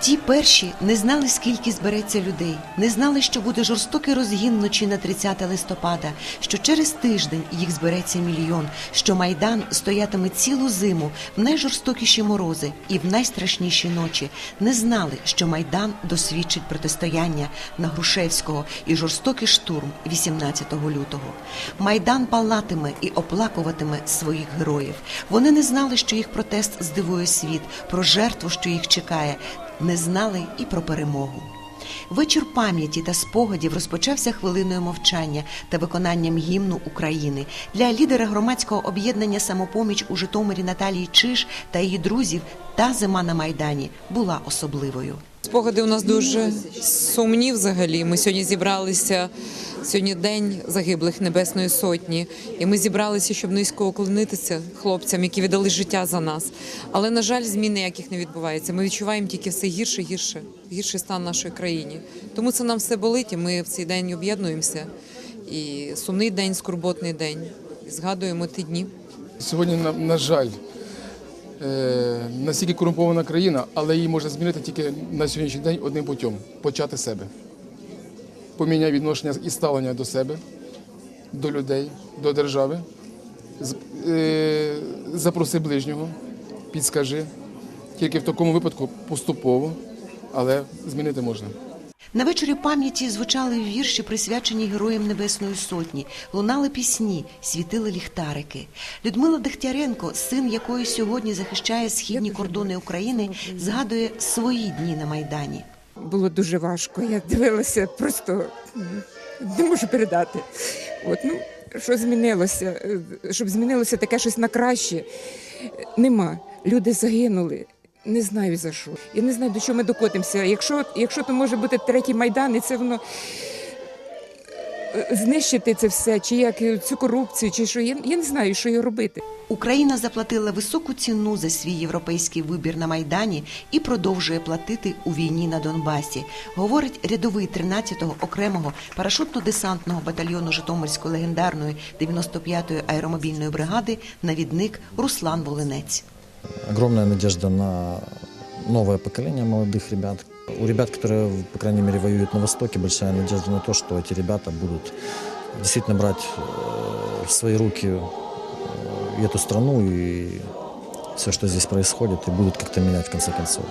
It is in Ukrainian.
Ті перші не знали, скільки збереться людей, не знали, що буде жорстокий розгін вночі на 30 листопада, що через тиждень їх збереться мільйон, що майдан стоятиме цілу зиму в найжорстокіші морози і в найстрашніші ночі. Не знали, що майдан досвідчить протистояння на Грушевського і жорстокий штурм 18 лютого. Майдан палатиме і оплакуватиме своїх героїв. Вони не знали, що їх протест здивує світ, про жертву, що їх чекає, не знали і про перемогу. Вечір пам'яті та спогадів розпочався хвилиною мовчання та виконанням гімну України для лідера громадського об'єднання самопоміч у Житомирі Наталії Чиш та її друзів. Та зима на майдані була особливою. Спогади у нас дуже сумні взагалі. Ми сьогодні зібралися. Сьогодні день загиблих Небесної Сотні, і ми зібралися, щоб низько уклонитися хлопцям, які віддали життя за нас. Але на жаль, змін ніяких не відбувається. Ми відчуваємо тільки все гірше, гірше, гірший стан нашої країни. Тому це нам все болить. і Ми в цей день об'єднуємося. І сумний день, скорботний день. І згадуємо ті дні. Сьогодні, на, на жаль, е, настільки корумпована країна, але її можна змінити тільки на сьогоднішній день одним путем почати себе. Поміняй відношення і ставлення до себе, до людей, до держави. Е, Запроси ближнього, підскажи. Тільки в такому випадку поступово, але змінити можна. На вечорі пам'яті звучали вірші, присвячені героям Небесної Сотні, лунали пісні, світили ліхтарики. Людмила Дегтяренко, син якої сьогодні захищає східні кордони України, згадує свої дні на майдані. Було дуже важко. Я дивилася, просто не можу передати. От, ну, що змінилося? Е, Щоб змінилося таке щось на краще, е, нема. Люди загинули. Не знаю за що. Я не знаю, до чого ми докотимося. Якщо, якщо то може бути третій майдан, і це воно знищити це все, чи як цю корупцію, чи що. Я, я не знаю, що її робити. Україна заплатила високу ціну за свій європейський вибір на майдані і продовжує платити у війні на Донбасі, говорить рядовий 13-го окремого парашутно-десантного батальйону Житомирської легендарної 95-ї аеромобільної бригади навідник Руслан Волинець. огромная надежда на новое поколение молодых ребят У ребят, которые, по крайней мере, воюют на Востоке, большая надежда на то, что эти ребята будут действительно брать э, в свои руки э, и эту страну, и все, что здесь происходит, и будут как-то менять в конце концов.